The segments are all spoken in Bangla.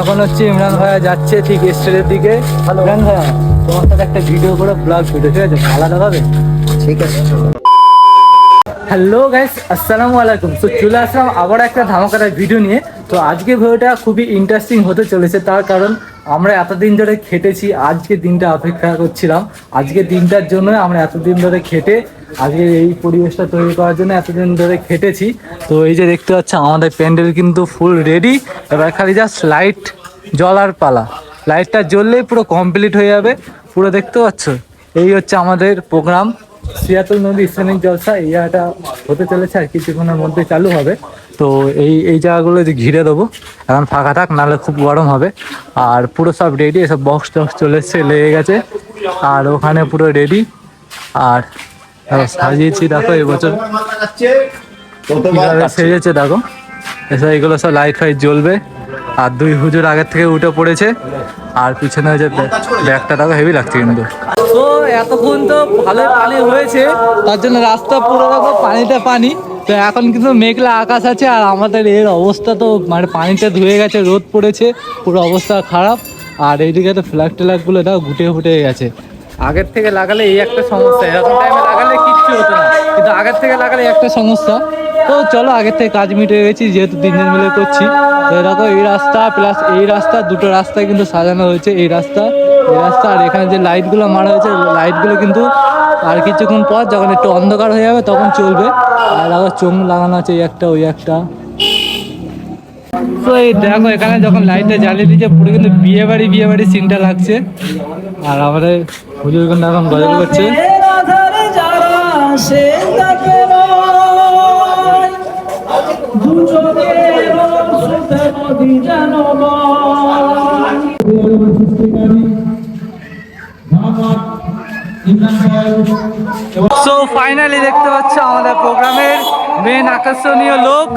এখন হচ্ছে ইমরান ভাইয়া যাচ্ছে ঠিক স্টেজের দিকে। ইমরান ভাইয়া তোমার সাথে একটা ভিডিও করে ব্লগ ভিডিও ঠিক আছে? আলাদা ভাবে? ঠিক আছে হ্যালো গাইস আসসালামু আলাইকুম। তো চলে আসলাম আবার একটা ধামাকাদার ভিডিও নিয়ে। তো আজকে ভিডিওটা খুবই ইন্টারেস্টিং হতে চলেছে তার কারণ আমরা এতদিন ধরে খেটেছি আজকে দিনটা অপেক্ষা করছিলাম। আজকে দিনটার জন্য আমরা এতদিন ধরে খেটে আজকে এই পরিবেশটা তৈরি করার জন্য এতদিন ধরে খেটেছি। তো এই যে দেখতে পাচ্ছ, আমাদের প্যান্ডেল কিন্তু ফুল রেডি এবার খালি জাস্ট লাইট জ্বলার পালা। লাইটটা জ্বললেই পুরো কমপ্লিট হয়ে যাবে। পুরো দেখতে পাচ্ছ? এই হচ্ছে আমাদের প্রোগ্রাম সিয়াতুল নদী ইসলামিক জলসা, এই জায়গাটা হতে চলেছে আর কিছুক্ষণের মধ্যে চালু হবে। তো এই এই জায়গাগুলো যে ঘিরে দেবো, এখন ফাঁকা থাক, নাহলে খুব গরম হবে। আর পুরো সব রেডি এসব বক্স টক্স চলে এসছে, লেগে গেছে। আর ওখানে পুরো রেডি আর সাজিয়েছি, দেখো এবছর কীভাবে সেজেছে, দেখো। এসব এগুলো সব লাইট ফাইট জ্বলবে। আর দুই হুজুর আগের থেকে উঠে পড়েছে। আর পিছনে যে ব্যাগটা দেখো, হেভি লাগছে কিন্তু। তো এতক্ষণ তো ভালো পানি হয়েছে, তার জন্য রাস্তা পুরো দেখো পানিতে পানি। তো এখন কিন্তু মেঘলা আকাশ আছে, আর আমাদের এর অবস্থা তো মানে পানিতে ধুয়ে গেছে, রোদ পড়েছে, পুরো অবস্থা খারাপ। আর এইদিকে তো ফ্ল্যাগ ট্ল্যাগগুলো দেখো গুটে ফুটে গেছে। আগের থেকে লাগালে এই একটা সমস্যা, এরকম টাইমে লাগালে কিচ্ছু হতো না। কিন্তু আগের থেকে লাগালে একটা সমস্যা। তো চলো, আগের থেকে কাজ মিটে গেছি, যেহেতু তিনজন মিলে করছি। তো এই রাস্তা প্লাস এই রাস্তা, দুটো রাস্তায় কিন্তু সাজানো হয়েছে, এই রাস্তা এই রাস্তা। আর এখানে যে লাইটগুলো মারা হয়েছে লাইটগুলো কিন্তু আর কিছুক্ষণ পর যখন একটু অন্ধকার হয়ে যাবে, তখন চলবে। আর দেখো চোখ লাগানো আছে, এই একটা, ওই একটা। তো এই দেখো, এখানে যখন লাইটটা জ্বালিয়ে দিচ্ছে পুরো কিন্তু বিয়ে বাড়ি বিয়ে বাড়ি সিনটা লাগছে। আর আমাদের হুজুর কিন্তু এখন গজল করছে। সো ফাইনালি দেখতে পাচ্ছ আমাদের প্রোগ্রামের মেন আকর্ষণীয় লোক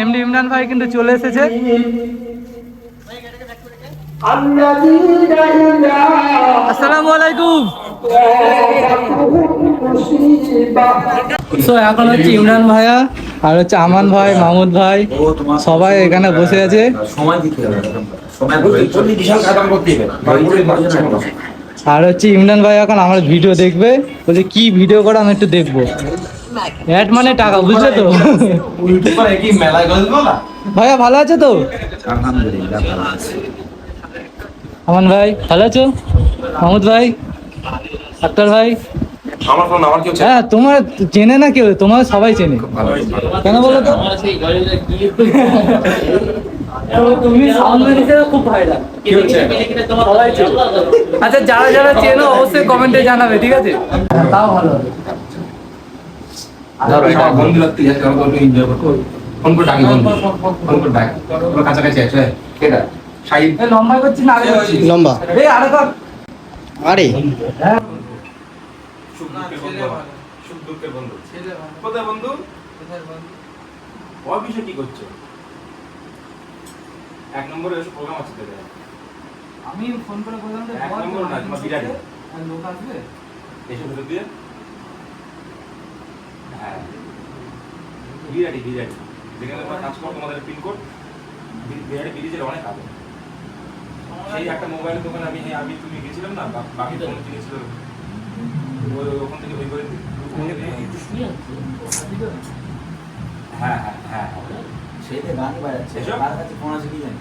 এমডি ইমরান ভাই কিন্তু চলে এসেছে। আসসালামু আলাইকুম সো এখন হচ্ছে ইমরান ভাইয়া আর হচ্ছে আমান ভাই মাহমুদ ভাই সবাই এখানে বসে আছে। আর হচ্ছে ইমরান ভাই এখন আমার ভিডিও দেখবে বলছে কি ভিডিও করে আমি একটু দেখব? অ্যাড মানে টাকা বুঝলে তো? ভাইয়া ভালো আছে তো? আলহামদুলিল্লাহ ভালো আছে। আমান ভাই ভালো আছো? মাহমুদ ভাই? আক্তার ভাই? আমার ফোন আমার কি হ্যাঁ তোমার চেনে না কেউ? তোমার সবাই চেনে। ভালো কেন বলো তো? তুমি সামনে খুব ভাইরাল আচ্ছা যারা যারা চেনো অবশ্যই কমেন্টে জানাবে ঠিক আছে? তাও ভালো ফোন করে ডাকি ফোন করে ডাকি। কাছাকাছি আছে শাহিদ এই লম্বা করছি না লম্বা। আরে কর আরে। সুখ দুঃখের বন্ধু কোথায় বন্ধু? অফিসে কি করছ? এক নম্বরে এসে প্রোগ্রাম আছে তোদের আমি ফোন করে বললাম যে এক বল, নম্বর না, তোমার বিরাট। আর লোক আসবে? এসে দিয়ে। হ্যাঁ। বিরাটি বিরাটি যেখানে তোমরা কাজ করো তোমাদের পিনকোড। বিরাটি ব্রিজের অনেক আগে সেই একটা মোবাইলের দোকানে আমি আমি তুমি গেছিলাম না বাকি ফোন কিনেছিল ওই ওখান থেকে ওই করে হ্যাঁ হ্যাঁ হ্যাঁ সেটা গান বাজাচ্ছে? কার কাছে ফোন আছে কি জানি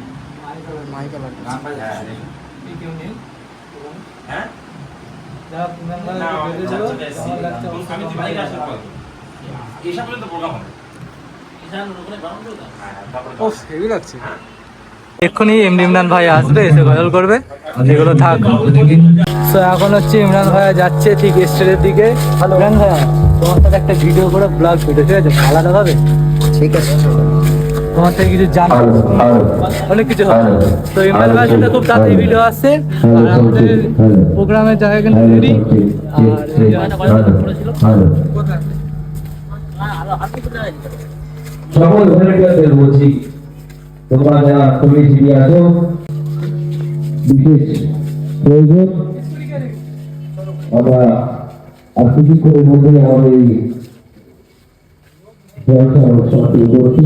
গান বাজাচ্ছে এই কেউ নেই হ্যাঁ লাগছে এক্ষুনি এমডি ইমরান ভাই আসবে এসে গজল করবে। এগুলো থাক। তো এখন হচ্ছে ইমরান ভাইয়া যাচ্ছে ঠিক স্টেজের দিকে। ইমরান ভাইয়া তোমার সাথে একটা ভিডিও করে ব্লগ ভিডিও ঠিক আছে? আলাদা হবে? ঠিক আছে। তোমার থেকে কিছু জানা অনেক কিছু হবে। তো ইমরান ভাইয়ের সাথে খুব তাড়াতাড়ি ভিডিও আসছে। আর আমাদের প্রোগ্রামের জায়গা কিন্তু রেডি আর সকল ভলেন্টিয়ারদের বলছি তোমরা যারা কবি শিখে আছো বিশেষ প্রয়োজন। আমরা আর কিছুক্ষণের মধ্যে আমাদের এই জলসা অনুষ্ঠান শুরু করছি।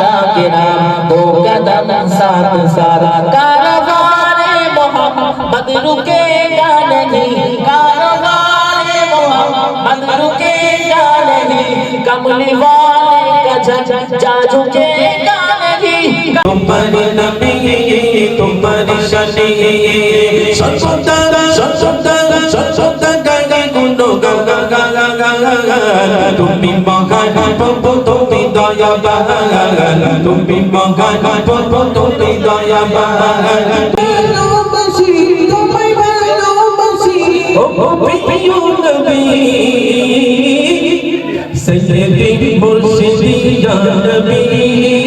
शाकिराम दो कदम साथ सारा कारवार मोहम्मद रुकेगा नहीं कारवार मोहम्मद रुकेगा नहीं कमली वाले का झक जा झुकेगा नहीं तुम पर नबी तुम पर शनी सब सुंदर सब सुंदर सब सुंदर তুমি মহান প্রভু তুমি দয়া বাহান তুমি মহান প্রভু তুমি দয়া বাহান ও প্রিয় নবী।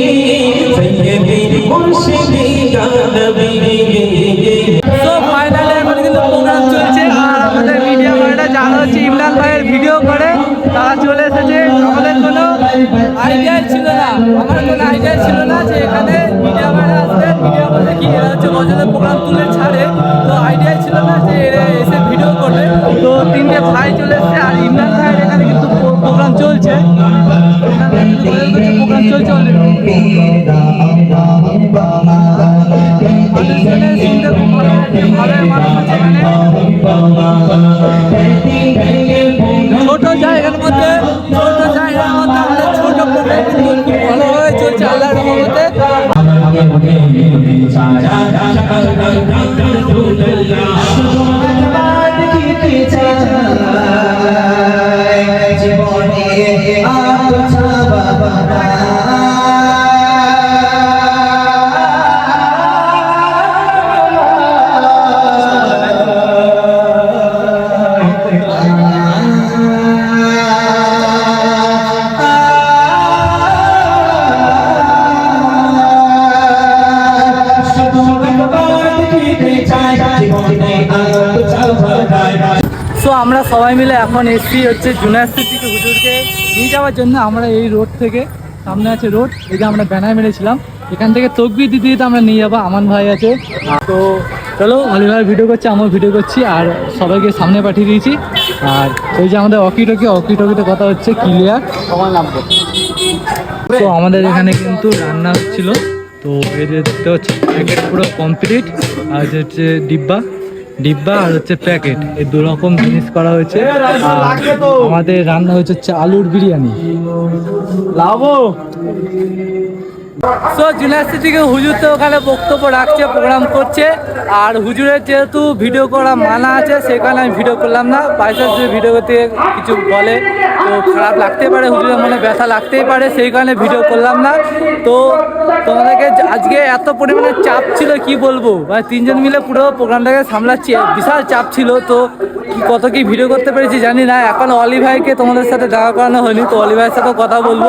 ছিল না যে এখানে মিডিয়া বয়রা আসবে মিডিয়া বলতে কি এরা হচ্ছে গজলের প্রোগ্রাম তুলে ছাড়ে। তো আইডিয়া ছিল না যে এরা এসে ভিডিও করবে। তো তিনটে ভাই চলে এসেছে, আর ইমরান ভাইয়ের এখানে কিন্তু প্রোগ্রাম চলছে। প্রোগ্রাম চলছে। ছোট জায়গার মধ্যে সবাই মিলে এখন এসছি হচ্ছে জুনাস্তির থেকে হুজুরকে নিয়ে যাওয়ার জন্য। আমরা এই রোড থেকে সামনে আছে রোড এই যে আমরা ব্যানার মেরেছিলাম। এখান থেকে তকবি দিতে দিতে আমরা নিয়ে যাব আমান ভাই আছে। তো চলো অলি ভাই ভিডিও করছে আমার ভিডিও করছি আর সবাইকে সামনে পাঠিয়ে দিয়েছি। আর ওই যে আমাদের অকি টকি অকি টকিতে কথা হচ্ছে ক্লিয়ার সময় নামবো তো আমাদের এখানে কিন্তু রান্না হচ্ছিল তো এদের দেখতে হচ্ছে প্যাকেট পুরো কমপ্লিট আর যে হচ্ছে ডিব্বা। ডিব্বা আর হচ্ছে প্যাকেট। এই দু রকম জিনিস করা হয়েছে। আমাদের রান্না হয়েছে হচ্ছে আলুর বিরিয়ানি। লাভো সো জুনিয়ার্সি থেকে হুজুর তো ওখানে বক্তব্য রাখছে প্রোগ্রাম করছে। আর হুজুরের যেহেতু ভিডিও করা মানা আছে, সেখানে আমি ভিডিও করলাম না। বাইচান্স যদি ভিডিও করতে কিছু বলে, তো খারাপ লাগতে পারে, হুজুরের মনে ব্যথা লাগতেই পারে, সেই কারণে ভিডিও করলাম না। তো তোমাদেরকে আজকে এত পরিমাণে চাপ ছিল, কি বলব? মানে তিনজন মিলে পুরো প্রোগ্রামটাকে সামলাচ্ছি, বিশাল চাপ ছিল। তো কত কি ভিডিও করতে পেরেছি জানি না। এখন অলি ভাইকে তোমাদের সাথে দেখা করানো হয়নি, তো অলি ভাইয়ের সাথে কথা বলব।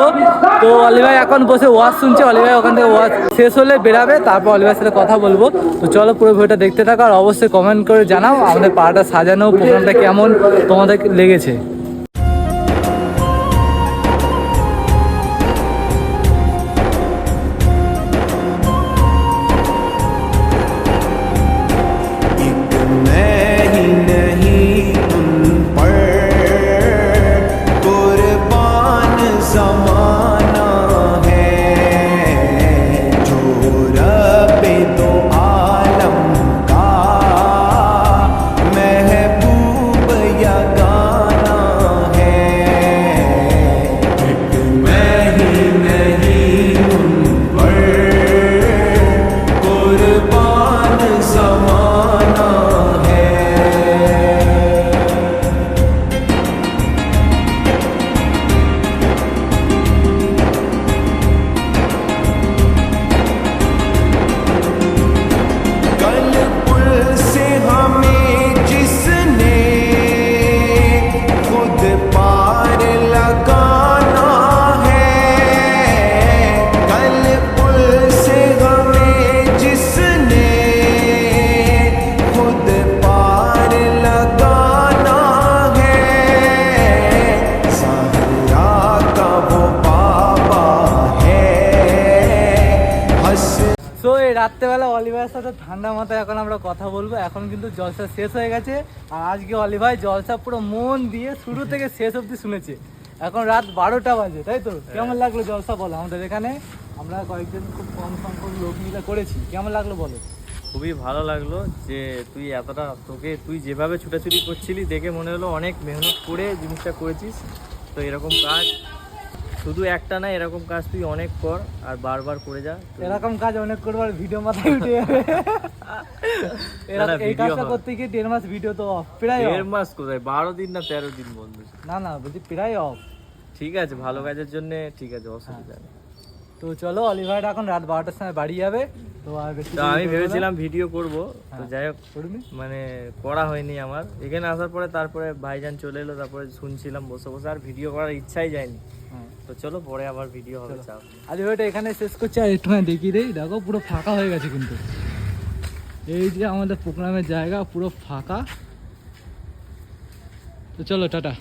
তো অলি ভাই এখন বসে ওয়াজ শুনছে, অলি ভাই ওখান থেকে ওয়াজ শেষ হলে বেরাবে, তারপর অলি ভাইয়ের সাথে কথা বলব। তো চলো পুরো ভিডিওটা দেখতে থাকো আর অবশ্যই কমেন্ট করে জানাও, আমাদের পাড়াটা সাজানো প্রোগ্রামটা কেমন, তোমাদের লেগেছে? অলিভাইয়ের সাথে ঠান্ডা মাথায় এখন আমরা কথা বলব। এখন কিন্তু জলসা শেষ হয়ে গেছে। আর আজকে অলিভাই জলসা পুরো মন দিয়ে শুরু থেকে শেষ অবধি শুনেছে। এখন রাত বারোটা বাজে তাই তো? কেমন লাগল জলসা বলো আমাদের এখানে? আমরা কয়েকজন খুব কম সংখ্যক লোক মিলে করেছি। কেমন লাগল বলো? খুবই ভালো লাগল যে তুই এতটা তোকে তুই যেভাবে ছুটাছুটি করছিলি দেখে মনে হলো অনেক মেহনত করে জিনিসটা করেছিস। তো এরকম কাজ শুধু একটা না এরকম কাজ তুই অনেক কর আর বারবার করে যা। এরকম কাজ অনেক করবার ভিডিও মাথায় উঠে যাবে। এই কাজটা করতে গিয়ে দেড় মাস ভিডিও তো off, প্রায় দেড় মাস কোথায়? বারো দিন না তেরো দিন বন্ধু? না না বলছি প্রায় অফ ঠিক আছে ভালো কাজের জন্য ঠিক আছে অসুবিধা নেই। তো চলো অলিভার এখন রাত বারোটার সময় বাড়ি যাবে। তো আর বেশি আমি ভেবেছিলাম ভিডিও করব তো হ্যাঁ। যাই হোক করবি? মানে করা হয়নি আমার। এখানে আসার পরে তারপরে ভাইজান চলে এলো তারপরে শুনছিলাম বসে বসে আর ভিডিও করার ইচ্ছাই যায়নি। হ্যাঁ। তো চলো পরে আবার ভিডিও হবে চাও। আজ ওইটা এখানে শেষ করছি আর একটুখানি দেখি রে দেখো পুরো ফাঁকা হয়ে গেছে কিন্তু। এই যে আমাদের প্রোগ্রামের জায়গা পুরো ফাঁকা। তো চলো টাটা।